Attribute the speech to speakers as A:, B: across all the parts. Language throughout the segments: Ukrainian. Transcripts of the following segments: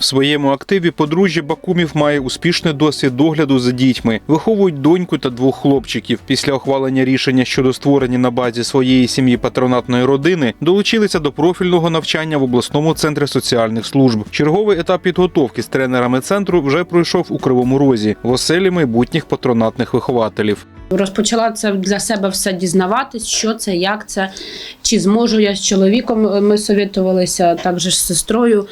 A: В своєму активі подружжя Бакумів має успішний досвід догляду за дітьми, виховують доньку та двох хлопчиків. Після ухвалення рішення щодо створення на базі своєї сім'ї патронатної родини долучилися до профільного навчання в обласному центрі соціальних служб. Черговий етап підготовки з тренерами центру вже пройшов у Кривому Розі в оселі майбутніх патронатних вихователів.
B: Розпочала це для себе все дізнаватись, що це, як це, чи зможу я з чоловіком. е, Ми совітувалися також з сестрою.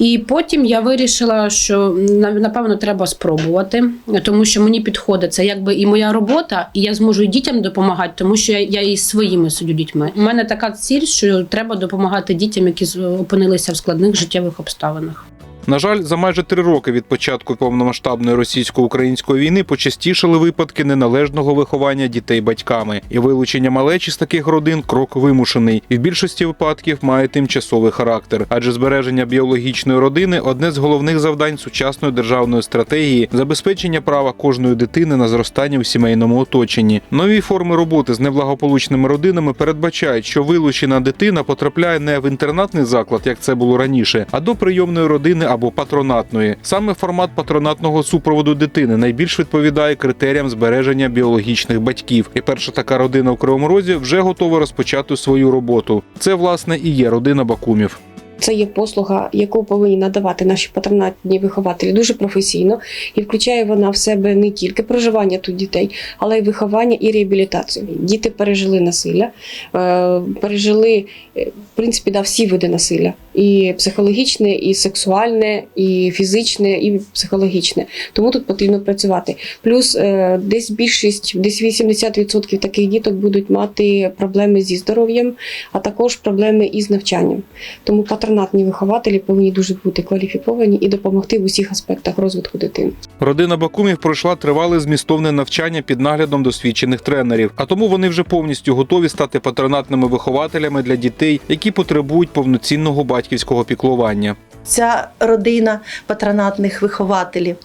B: І потім я вирішила, що напевно треба спробувати, тому що мені підходить це якби і моя робота, і я зможу і дітям допомагати, тому що я, я і своїми сидю дітьми. У мене така ціль, що треба допомагати дітям, які опинилися в складних життєвих обставинах.
A: На жаль, за майже три роки від початку повномасштабної російсько-української війни почастішали випадки неналежного виховання дітей батьками, і вилучення малечі з таких родин крок вимушений, і в більшості випадків має тимчасовий характер, адже збереження біологічної родини одне з головних завдань сучасної державної стратегії забезпечення права кожної дитини на зростання у сімейному оточенні. Нові форми роботи з неблагополучними родинами передбачають, що вилучена дитина потрапляє не в інтернатний заклад, як це було раніше, а до прийомної родини або патронатної. Саме формат патронатного супроводу дитини найбільш відповідає критеріям збереження біологічних батьків. І перша така родина у Кривому Розі вже готова розпочати свою роботу. Це власне і є родина Бакумів.
C: Це є послуга, яку повинні надавати наші патронатні вихователі дуже професійно, і включає вона в себе не тільки проживання тут дітей, але й виховання і реабілітацію. Діти пережили насилля, е, пережили е, в принципі да, всі види насилля: і психологічне, і сексуальне, і фізичне, і психологічне. Тому тут потрібно працювати. Плюс е, десь більшість, десь 80% таких діток будуть мати проблеми зі здоров'ям, а також проблеми із навчанням. Тому патронатні вихователі повинні дуже бути кваліфіковані і допомогти в усіх аспектах розвитку дитини.
A: Родина Бакумів пройшла тривале змістовне навчання під наглядом досвідчених тренерів, а тому вони вже повністю готові стати патронатними вихователями для дітей, які потребують повноцінного батьківського піклування.
D: Ця родина патронатних вихователів.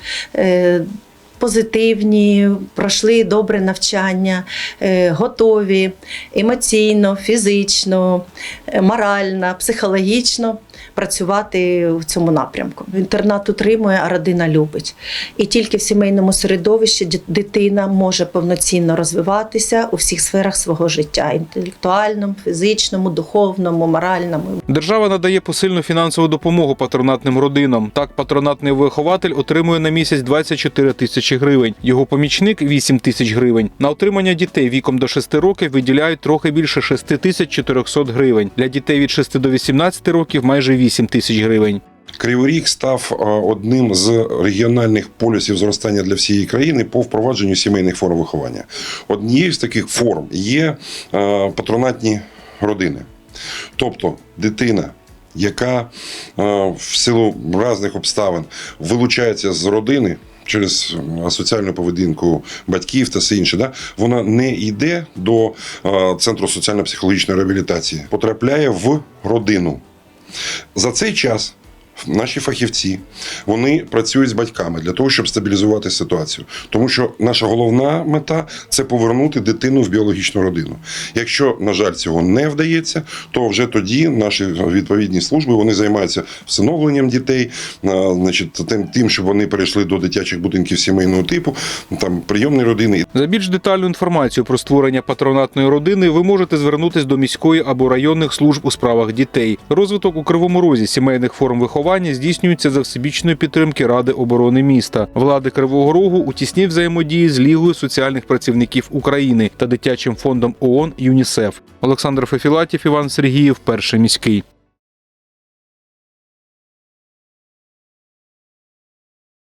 D: Позитивні, пройшли добре навчання, е, готові емоційно, фізично, е, морально, психологічно працювати в цьому напрямку. Інтернат утримує, а родина любить. І тільки в сімейному середовищі дитина може повноцінно розвиватися у всіх сферах свого життя: інтелектуальному, фізичному, духовному, моральному.
A: Держава надає посильну фінансову допомогу патронатним родинам. Так, патронатний вихователь отримує на місяць 24 тисячі гривень. Його помічник 8 тисяч гривень. На отримання дітей віком до 6 років виділяють трохи більше 6 тисяч 400 гривень. Для дітей від 6 до 18 років майже 8 тисяч гривень.
E: Кривий Ріг став е, одним з регіональних полюсів зростання для всієї країни по впровадженню сімейних форм виховання. Однією з таких форм є е, патронатні родини. Тобто дитина, яка е, в силу різних обставин вилучається з родини. Через асоціальну поведінку батьків та все інше, да, вона не йде до центру соціально-психологічної реабілітації, потрапляє в родину. За цей час наші фахівці вони працюють з батьками для того, щоб стабілізувати ситуацію. Тому що наша головна мета це повернути дитину в біологічну родину. Якщо, на жаль, цього не вдається, то вже тоді наші відповідні служби вони займаються всиновленням дітей, значить, тим, тим, щоб вони перейшли до дитячих будинків сімейного типу, там прийомні родини
A: За більш детальну інформацію про створення патронатної родини ви можете звернутись до міської або районних служб у справах дітей. Розвиток у Кривому Розі сімейних форм виховання здійснюється за всебічної підтримки Ради оборони міста, влади Кривого Рогу у тісній взаємодії з Лігою соціальних працівників України та дитячим фондом ООН ЮНІСЕФ. Олександр Фефілатів, Іван Сергіїв, перший міський.